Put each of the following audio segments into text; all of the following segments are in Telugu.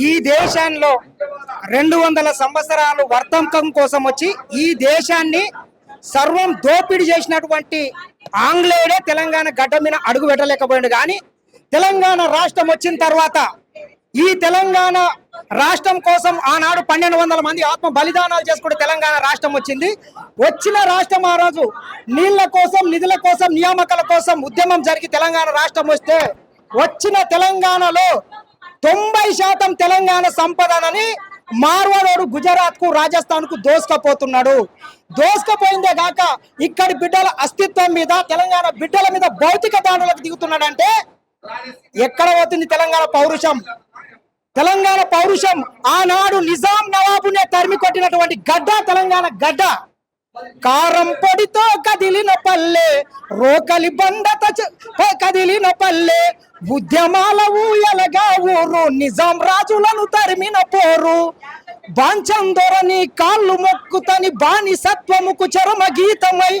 ఈ దేశంలో రెండు వందల సంవత్సరాలు వర్తంకం కోసం వచ్చి ఈ దేశాన్ని సర్వం దోపిడీ చేసినటువంటి ఆంగ్లేయుడే తెలంగాణ గడ్డ మీద అడుగు పెట్టలేకపోయాడు. కానీ తెలంగాణ రాష్ట్రం వచ్చిన తర్వాత ఈ తెలంగాణ రాష్ట్రం కోసం ఆనాడు పన్నెండు వందల మంది ఆత్మ బలిదానాలు చేసుకుంటే తెలంగాణ రాష్ట్రం వచ్చింది. వచ్చిన రాష్ట్రం ఆ రోజు నీళ్ళ కోసం నిధుల కోసం నియామకాల కోసం ఉద్యమం జరిగి తెలంగాణ రాష్ట్రం వస్తే వచ్చిన తెలంగాణలో తొంభై శాతం తెలంగాణ సంపదనని మార్వాడోడు గుజరాత్కు రాజస్థాన్కు దోసుకపోతున్నాడు. దోసుకపోయిందే కాక ఇక్కడి బిడ్డల అస్తిత్వం మీద తెలంగాణ బిడ్డల మీద భౌతిక దాడులకు దిగుతున్నాడంటే ఎక్కడ పోతుంది తెలంగాణ పౌరుషం? తెలంగాణ పౌరుషం ఆనాడు నిజాం నవాబునే తరిమి కొట్టినటువంటి గడ్డ తెలంగాణ గడ్డ. కారం పొడితో కదిలిన పల్లె రోకలి బండత కదిలిన పల్లె ఉద్యమాల ఊయలగా ఊరు నిజాం రాజులను తరిమిన పోరు. బాంచందొరని కాళ్ళు మొక్కుతని బానిసత్వముకు చరమ గీతమై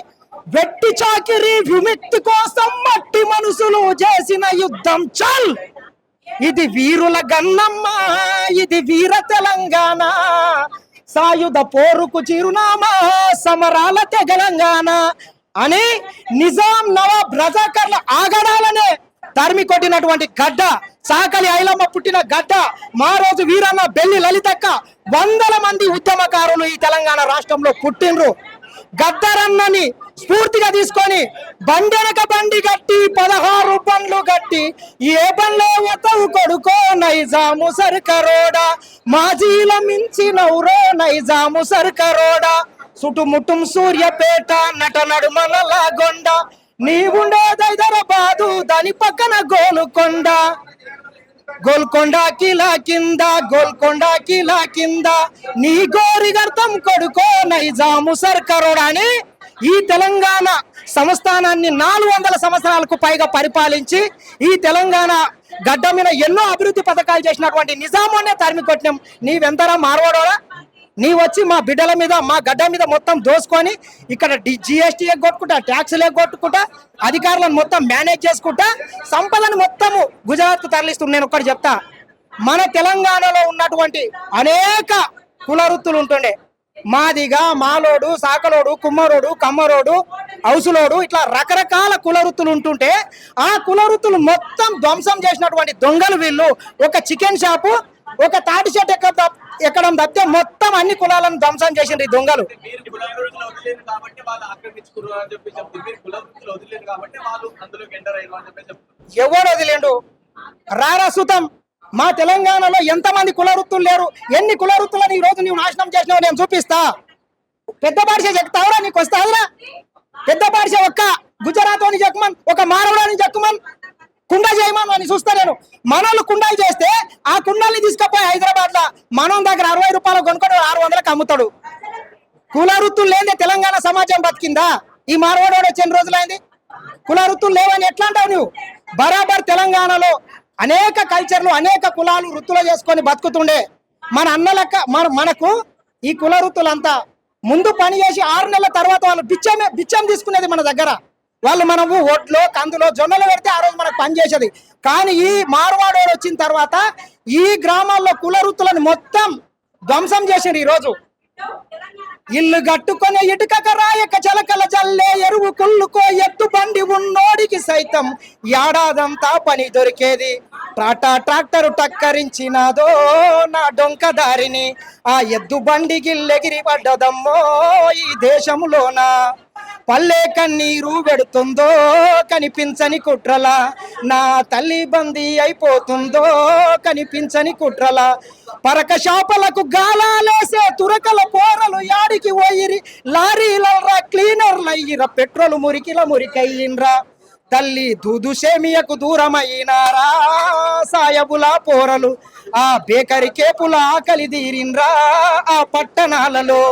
వెట్టి చాకిరి విముక్తి కోసం మట్టి మనుషులు చేసిన యుద్ధం చల్. ఇది వీరుల గన్నమ్మ ఇది వీర తెలంగాణ. సాయుధ పోరుకు చిరునామా సమరాల తెలంగాణ అని నిజాం నవాబ్ రజాకర్ల ఆగడాలనే తరిమి కొట్టినటువంటి గడ్డ సాకలి ఐలమ్మ పుట్టిన గడ్డ మా రోజు వీరన్న బెల్లి లలితక్క వందల మంది ఉద్యమకారులు ఈ తెలంగాణ రాష్ట్రంలో పుట్టినరు గద్దరన్నని స్ఫూర్తిగా తీసుకొని బండెనక బండి గట్టి పదహారు బండ్లు గట్టి ఏ బండ్లో ఒతవు కొడుకో నైజాము సర్కరోడా మాజీల మించినవురో నైజాము సర్కరోడా. చుట్టుముట్టుం సూర్యపేట నట నడుమల లాగొండ నీవుండేది హైదరాబాదు దాని పక్కన గోలుకొండ. గోల్కొండ కిలా కింద గోల్కొండ కిలా కింద. నీ గోరిగర్తం కొడుకో నైజాము సర్కరుడు అని ఈ తెలంగాణ సంస్థానాన్ని నాలుగు వందల సంవత్సరాలకు పైగా పరిపాలించి ఈ తెలంగాణ గడ్డ మీద ఎన్నో అభివృద్ధి పథకాలు చేసినటువంటి నిజామాన్నే తరిమి కొట్టినాం. నీవెంతరా మార్వాడోడా? నీ వచ్చి మా బిడ్డల మీద మా గడ్డ మీద మొత్తం దోసుకొని ఇక్కడ జిఎస్టీ ఎగ్గొట్టుకుంటా ట్యాక్సులు ఎగ్గొట్టుకుంటా అధికారులను మొత్తం మేనేజ్ చేసుకుంటా సంపదను మొత్తము గుజరాత్ తరలిస్తుంది నేను ఒకటి చెప్తా. మన తెలంగాణలో ఉన్నటువంటి అనేక కుల వృత్తులు ఉంటుండే. మాదిగా మాలోడు సాకలోడు కుమ్మరోడు కమ్మరోడు హౌసులోడు ఇట్లా రకరకాల కుల వృత్తులు ఉంటుంటే ఆ కుల వృత్తులు మొత్తం ధ్వంసం చేసినటువంటి దొంగలు వీళ్ళు. ఒక చికెన్ షాపు ఒక తాటి షర్ట్ ఎక్కడ ఎక్కడం తప్పితే మొత్తం అన్ని కులాలను ధ్వంసం చేసిండ్రు ఈ దొంగలు. అని అని ఎవరు వదిలేండు? రారా సుతం. మా తెలంగాణలో ఎంతమంది కుల వృత్తులు లేరు? ఎన్ని కుల వృత్తులను ఈ రోజు నీవు నాశనం చేసినావు నేను చూపిస్తా. పెద్ద బాడిస చెప్తావురా నీకు వస్తావురా? పెద్ద బాడిస ఒక్క గుజరాత్ అని చెక్కమన్ ఒక మానవుడని చెక్కమన్ కుండ చేయమని అని చూస్తా నేను. మనోళ్ళు కుండాలు చేస్తే ఆ కుండాల్ని తీసుకుపోయి హైదరాబాద్లో మనం దగ్గర అరవై రూపాయలు కొనుక్కొని ఆరు వందలకు అమ్ముతాడు. కుల వృత్తులు లేని తెలంగాణ సమాజం బతికిందా? ఈ మార్వాడు వచ్చిన రోజులైంది. కుల వృత్తులు లేవని ఎట్లా అంటావు నువ్వు? బరాబర్ తెలంగాణలో అనేక కల్చర్లు అనేక కులాలు వృత్తులు చేసుకొని బతుకుతుండే. మన అన్నలక్క మన మనకు ఈ కుల వృత్తులంతా ముందు పని చేసి ఆరు నెలల తర్వాత వాళ్ళు బిచ్చమే బిచ్చం తీసుకునేది మన దగ్గర. వాళ్ళు మనము ఒడ్లో కందులో జొన్నలు పెడితే ఆ రోజు మనకు పని చేసేది. కానీ ఈ మార్వాడోడు వచ్చిన తర్వాత ఈ గ్రామాల్లో కుల వృత్తులను మొత్తం ధ్వంసం చేసిండ్రు ఈ రోజు ఇల్లు కట్టుకొని ఇటుకక రాయక చలకల జల్లే ఎరువు కుళ్ళుకో ఎత్తు బండి ఉన్నోడికి సైతం ఏడాదంతా పని దొరికేది. టాటా ట్రాక్టర్ టక్కరించినాదో నా డొంక దారిని ఆ ఎద్దు బండి గిల్లెగిరి పడ్డదమ్మో ఈ దేశంలోన పల్లె కన్నీరు పెడుతుందో కనిపించని కుట్రల నా తల్లి బందీ అయిపోతుందో కనిపించని కుట్రల. పరక షాపలకు గాలాలేసే తురకల పోరలు యాడికి పోయిరి లారీలరా క్లీనర్లయ్యిర పెట్రోల్ మురికిల మురికయ్యిండ్రా. తల్లి దూదుషేమియకు దూరమైనారా సాయబుల పోరలు. ఆ బేకరి కేపుల ఆకలి తీరిండ్రా ఆ పట్టణాలలో.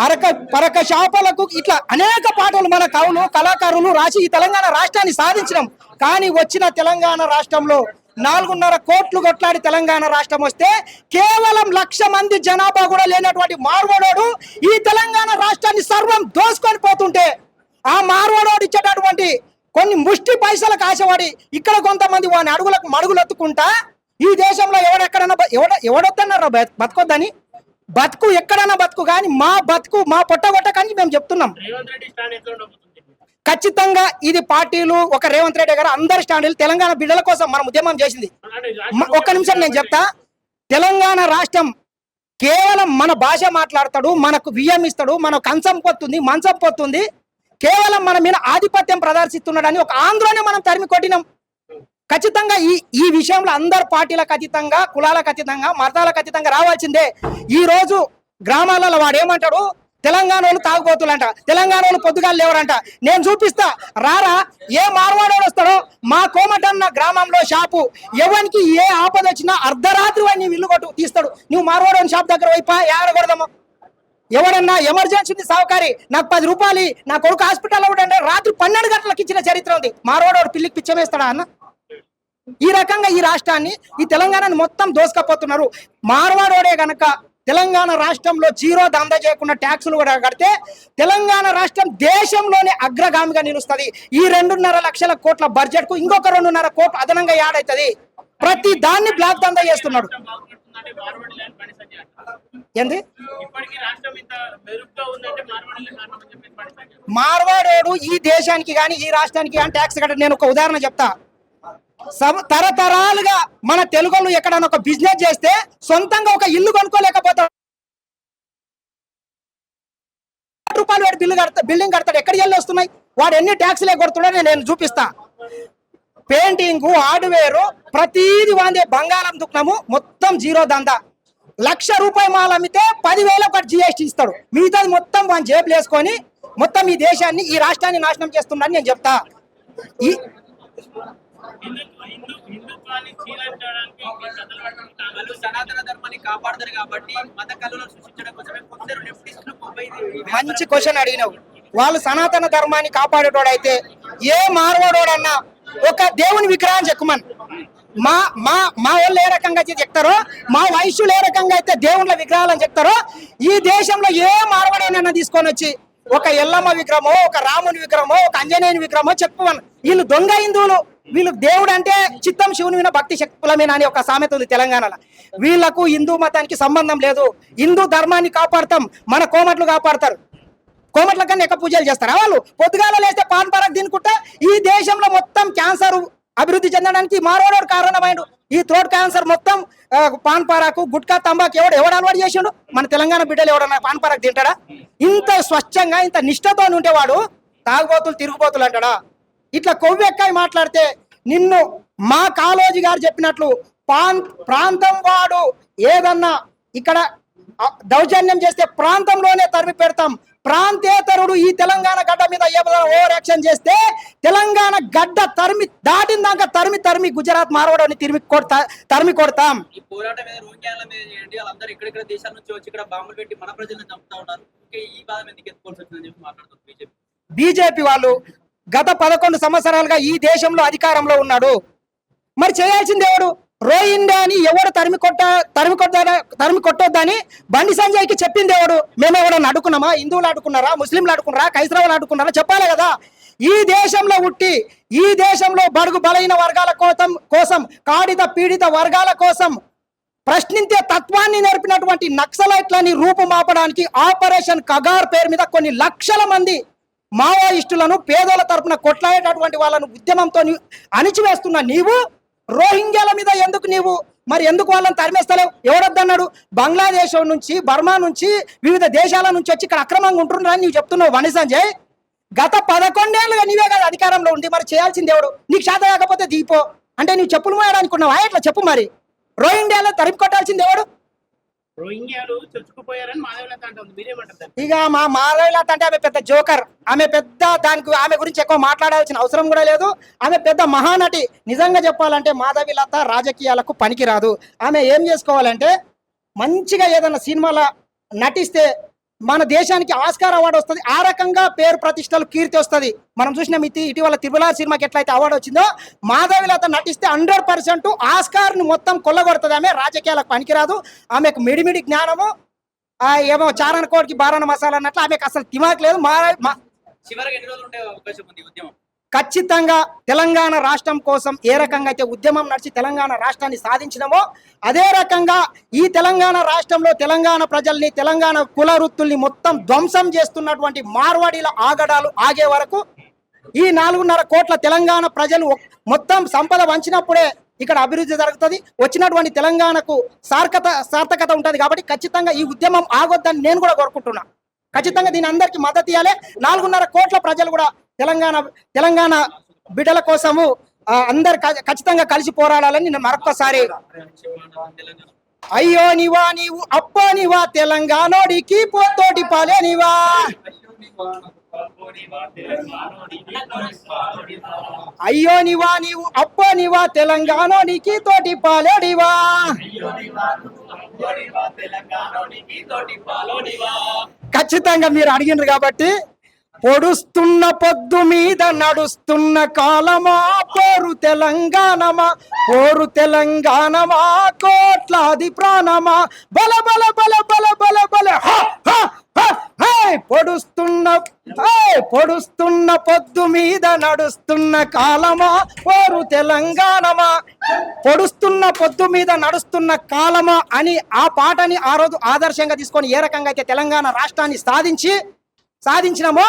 అరక పరక శాపలకు ఇట్లా అనేక పాటలు మన కవులు కళాకారులు రాసి ఈ తెలంగాణ రాష్ట్రాన్ని సాధించినాం. కానీ వచ్చిన తెలంగాణ రాష్ట్రంలో నాలుగున్నర కోట్లు కొట్లాడి తెలంగాణ రాష్ట్రం వస్తే కేవలం లక్ష మంది జనాభా కూడా లేనటువంటి మార్వాడోడు ఈ తెలంగాణ రాష్ట్రాన్ని సర్వం దోసుకొని పోతుంటే ఆ మార్వడోడు ఇచ్చేటటువంటి కొన్ని ముష్టి పైసలకు ఆశపడి ఇక్కడ కొంతమంది వాని అడుగులకు మడుగులెత్తుకుంటా ఈ దేశంలో ఎవడెక్కడన్నా ఎవడ ఎవడొద్దన్నారా బతకొద్దని? బతుకు ఎక్కడన్నా బతుకు కానీ మా బతుకు మా పొట్టగొట్ట కానీ మేము చెప్తున్నాం. ఖచ్చితంగా ఇది పార్టీలు ఒక రేవంత్ రెడ్డి గారు అందరి స్టాండీలు తెలంగాణ బిడ్డల కోసం మనం ఉద్యమం చేసింది. ఒక్క నిమిషం నేను చెప్తా. తెలంగాణ రాష్ట్రం కేవలం మన భాష మాట్లాడతాడు మనకు బియ్యం ఇస్తాడు మన కంచం పొత్తుంది మంచం పొత్తుంది. కేవలం మన మీద ఆధిపత్యం ప్రదర్శిస్తున్నాడని ఒక ఆంధ్రోనే మనం తరిమి కొట్టినాం. ఖచ్చితంగా ఈ ఈ విషయంలో అందరు పార్టీలకు అతీతంగా కులాలకు అతీతంగా మతాలకు అతీతంగా రావాల్సిందే. ఈ రోజు గ్రామాలలో వాడు ఏమంటాడు? తెలంగాణ వాళ్ళు తాగుబోతులంట. తెలంగాణ వాళ్ళు పొద్దుగాలు లేవరంట. నేను చూపిస్తా. రారా? ఏ మార్వాడోడు వస్తాడో? మా కోమటన్న గ్రామంలో షాపు. ఎవరికి ఏ ఆపద వచ్చినా అర్ధరాత్రి వాడిని ఇల్లు కొట్టు తీస్తాడు. నువ్వు మార్వాడోని షాప్ దగ్గర వైపా ఏడకూడదమ్మా ఎవరన్నా ఎమర్జెన్సీ ఉంది సహకారి నాకు పది రూపాయలు నా కొడుకు హాస్పిటల్లో ఉంటే రాత్రి పన్నెండు గంటలకు ఇచ్చిన చరిత్ర ఉంది. మారోడోడు పిల్లికి పిచ్చమేస్తాడా అన్న? ఈ రకంగా ఈ రాష్ట్రాన్ని ఈ తెలంగాణని మొత్తం దోసుకపోతున్నారు. మార్వాడోడే గనక తెలంగాణ రాష్ట్రంలో జీరో దందా చేయకుండా ట్యాక్సులు కూడా కడితే తెలంగాణ రాష్ట్రం దేశంలోనే అగ్రగామిగా నిలుస్తుంది. ఈ రెండున్నర లక్షల కోట్ల బడ్జెట్కు ఇంకొక రెండున్నర కోట్లు అదనంగా యాడ్ అవుతుంది. ప్రతి దాన్ని బ్లాక్ దందా చేస్తున్నాడు. ఏంది? మార్వాడోడు ఈ దేశానికి కానీ ఈ రాష్ట్రానికి కానీ ట్యాక్స్ కట్ట నేను ఒక ఉదాహరణ చెప్తా. తరతరాలుగా మన తెలుగులు ఎక్కడైనా ఒక బిజినెస్ చేస్తే సొంతంగా ఒక ఇల్లు కొనుక్కోలేకపోతాడు రూపాయలు వాడు బిల్లు కడతా బిల్డింగ్ కడతాడు. ఎక్కడికి వెళ్ళి వస్తున్నాయి? వాడు ఎన్ని ట్యాక్స్లే కొడుతున్నాడో నేను- నేను చూపిస్తా. పెయింటింగ్ హార్డ్వేర్ ప్రతిది వాందే బంగారం దుఃఖము మొత్తం జీరో దందా. లక్ష రూపాయలు మాల అమ్మితే పదివేల ఒకటి జిఎస్టీ ఇస్తాడు. మిగతాది మొత్తం వాని జేబులు వేసుకొని మొత్తం ఈ దేశాన్ని ఈ రాష్ట్రాన్ని నాశనం చేస్తున్నాడని నేను చెప్తా. ఈ హిందుత్వ హిందూ హిందుత్వాన్ని చీలంచడానికి ఈ కథలు పట్టుకుంటారు వాళ్ళు సనాతన ధర్మాన్ని కాపాడతారు కాబట్టి మత కళలను సృష్టించడం కోసమే కొందరు లెఫ్టిస్టులు ముంబై మంచి క్వశ్చన్ అడిగినావు. వాళ్ళు సనాతన ధర్మాన్ని కాపాడేటోడైతే ఏ మార్వాడోడన్నా ఒక దేవుని విగ్రహం చెక్కుమని. మా మా మా వాళ్ళు ఏ రకంగా అయితే చెప్తారో మా వైశ్యులు ఏ రకంగా అయితే దేవుళ్ళ విగ్రహాలని చెప్తారో ఈ దేశంలో ఏ మార్వాడోనైనా తీసుకొని వచ్చి ఒక ఎల్లమ్మ విగ్రహమో ఒక రాముని విగ్రహమో ఒక ఆంజనేయుని విగ్రహమో చెప్పుకోమను వీళ్ళు దొంగ హిందువులు. వీళ్ళు దేవుడు అంటే చిత్తం శివుని మీద భక్తి శక్తులమేనా అని ఒక సామెత ఉంది తెలంగాణలో. వీళ్ళకు హిందూ మతానికి సంబంధం లేదు. హిందూ ధర్మాన్ని కాపాడతాం. మన కోమట్లు కాపాడతారు. కోమట్ల కన్నా ఎక్క పూజలు చేస్తారా వాళ్ళు? పొద్దుగాల లేస్తే పాన్ పరాగ్ తినుకుంటా ఈ దేశంలో మొత్తం క్యాన్సర్ అభివృద్ధి చెందడానికి మారోడు కారణమైండు. ఈ థ్రోట్ క్యాన్సర్ మొత్తం పాన్ పరాకు గుట్కా తంబాకు ఎవడు ఎవడు అలవాటు చేసిండు? మన తెలంగాణ బిడ్డలు ఎవడన్నా పాన్ పరాకు తింటాడా? ఇంత స్వచ్ఛంగా ఇంత నిష్ఠతో ఉండేవాడు తాగుబోతులు తిరుగుబోతులు అంటాడా? ఇట్లా కొవ్వెక్కాయి మాట్లాడితే నిన్ను మా కాళోజీ గారు చెప్పినట్లు పాన్ ప్రాంతం వాడు ఏదన్నా ఇక్కడ దౌర్జన్యం చేస్తే ప్రాంతంలోనే తరిమి పెడతాం. ప్రాంతేతరుడు ఈ తెలంగాణ గడ్డ మీద ఏమైనా ఓవర్ యాక్షన్ చేస్తే తెలంగాణ గడ్డ తరిమి దాటిన దాకా తరిమి తరిమి గుజరాత్ మార్వాడని తిరిమి కొడతా తరిమి కొడతాం. ఈ పోరాటం మీద రోహింగ్యాల మీద చేయండి. వాళ్ళందరూ ఇక్కడిక్కడ దేశాల నుంచి వచ్చి ఇక్కడ బాంబులు పెట్టి మన ప్రజలను చంపుతా ఉన్నారు. ఇంకా ఈ బాధ ఎందుకు ఎత్తుకోవాల్సి వచ్చిందని చెప్పి మాట్లాడుతుంది బీజేపీ. బీజేపీ వాళ్ళు గత పదకొండు సంవత్సరాలుగా ఈ దేశంలో అధికారంలో ఉన్నాడు. మరి చేయాల్సింది ఎవడు? రోహింగ్యాని ఎవడు తరిమి కొట్ట తరిమి కొట్ట తరిమి కొట్టొద్దని బండి సంజయ్కి చెప్పింది ఎవడు? మేము ఎవడన్నా అడుకున్నామా హిందువులు అడుకున్నారా ముస్లింలు అడుకున్నారా క్రైస్తవులు అడుకున్నారా చెప్పాలి కదా. ఈ దేశంలో ఉట్టి ఈ దేశంలో బడుగు బలైన వర్గాల కోసం కోసం కాడిత పీడిత వర్గాల కోసం ప్రశ్నించే తత్వాన్ని నేర్పినటువంటి నక్సలైట్లని రూపుమాపడానికి ఆపరేషన్ కగార్ పేరు మీద కొన్ని లక్షల మంది మావోయిస్టులను పేదల తరపున కొట్లాడేటటువంటి వాళ్ళను ఉద్యమంతో అణిచివేస్తున్న నీవు రోహింగ్యాల మీద ఎందుకు నీవు? మరి ఎందుకు వాళ్ళని తరిమేస్తలేవు? ఎవడొద్దన్నాడు బంగ్లాదేశ్ నుంచి బర్మా నుంచి వివిధ దేశాల నుంచి వచ్చి ఇక్కడ అక్రమంగా ఉంటున్నారని నీవు చెప్తున్నావు వని సంజయ్. గత పదకొండేళ్ళుగా నీవే కదా అధికారంలో ఉంది మరి చేయాల్సింది ఎవడు? నీకు శాత కాకపోతే దీపో. అంటే నీవు చెప్పులు మోయడానికి ఉన్నావా? ఎట్లా? చెప్పు మరి. రోహింగ్యాలో తరిమి కొట్టాల్సింది ఎవడు? రోహింగ్యాలు చొచ్చుకుపోయారని మాధవలత అంటుంది మీరేమంటారు ఇక మా మాధవిలత అంటే ఆమె పెద్ద జోకర్. ఆమె పెద్ద దానికి ఆమె గురించి ఎక్కువ మాట్లాడాల్సిన అవసరం కూడా లేదు. ఆమె పెద్ద మహానటి. నిజంగా చెప్పాలంటే మాధవిలత రాజకీయాలకు పనికిరాదు. ఆమె ఏం చేసుకోవాలంటే మంచిగా ఏదైనా సినిమాలో నటిస్తే మన దేశానికి ఆస్కార్ అవార్డు వస్తుంది. ఆ రకంగా పేరు ప్రతిష్టలు కీర్తి వస్తుంది. మనం చూసినాం ఇది ఇటీవల తిరుమల సినిమాకి ఎట్లయితే అవార్డు వచ్చిందో మాధవిలత నటిస్తే హండ్రెడ్ పర్సెంట్ ఆస్కార్ను మొత్తం కొల్లగొడుతుంది. ఆమె రాజకీయాలకు పనికిరాదు. ఆమెకు మిడిమిడి జ్ఞానము ఆ ఏమో చారణ కోడికి బారణ మసాలా అన్నట్లు ఆమెకు అసలు దిమాక్ లేదు. మా చివరికి ఎన్ని రోజులు ఉండే అవకాశం ఉంది ఉద్యమం? ఖచ్చితంగా తెలంగాణ రాష్ట్రం కోసం ఏ రకంగా అయితే ఉద్యమం నడిచి తెలంగాణ రాష్ట్రాన్ని సాధించినామో అదే రకంగా ఈ తెలంగాణ రాష్ట్రంలో తెలంగాణ ప్రజల్ని తెలంగాణ కుల వృత్తుల్ని మొత్తం ధ్వంసం చేస్తున్నటువంటి మార్వాడీల ఆగడాలు ఆగే వరకు ఈ నాలుగున్నర కోట్ల తెలంగాణ ప్రజలు మొత్తం సంపద వంచినప్పుడే ఇక్కడ అభివృద్ధి జరుగుతుంది. వచ్చినటువంటి తెలంగాణకు సార్థకత సార్థకత ఉంటుంది కాబట్టి ఖచ్చితంగా ఈ ఉద్యమం ఆగొద్దని నేను కూడా కోరుకుంటున్నా. ఖచ్చితంగా దీని అందరికీ మద్దతు ఇవ్వాలి నాలుగున్నర కోట్ల ప్రజలు కూడా తెలంగాణ తెలంగాణ బిడ్డల కోసము అందరు క- ఖచ్చితంగా కలిసి పోరాడాలని నేను మరొక్కసారి అయ్యో నివా నీవు అప్పో నివా తెలంగాణోడికి పోతోటి పాలే నివా. అయ్యో నివా నీవు అప్పో నివా తెలంగాణోడికి తోటి పాలేడివా ఖచ్చితంగా మీరు అడిగినారు కాబట్టి పొడుస్తున్న పొద్దు మీద నడుస్తున్న కాలమా? పోరు తెలంగాణమా? పోరు తెలంగాణమా? కోట్లాది ప్రాణమా? బల బల బల బల బల బల. హ, పొడుస్తున్న పొడుస్తున్న పొద్దు మీద నడుస్తున్న కాలమా? పోరు తెలంగాణమా? పొడుస్తున్న పొద్దు మీద నడుస్తున్న కాలమా అని ఆ పాటని ఆ రోజు ఆదర్శంగా తీసుకొని ఏ రకంగా అయితే తెలంగాణ రాష్ట్రాన్ని సాధించి సాధించినామో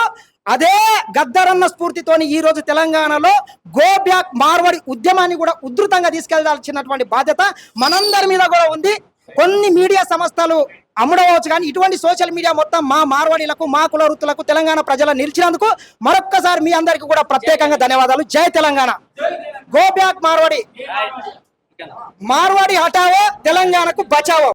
అదే గద్దరన్న స్ఫూర్తితోని ఈ రోజు తెలంగాణలో గో బ్యాక్ మార్వడి ఉద్యమాన్ని కూడా ఉధృతంగా తీసుకెళ్ళాల్సినటువంటి బాధ్యత మనందరి మీద కూడా ఉంది. కొన్ని మీడియా సంస్థలు అమ్ముడవచ్చు కానీ ఇటువంటి సోషల్ మీడియా మొత్తం మా మార్వాడీలకు మా కుల వృత్తులకు తెలంగాణ ప్రజల నిలిచినందుకు మరొక్కసారి మీ అందరికీ కూడా ప్రత్యేకంగా ధన్యవాదాలు. జై Telangana. Go back Marwadi. Marwadi హటావో తెలంగాణకు బచావో.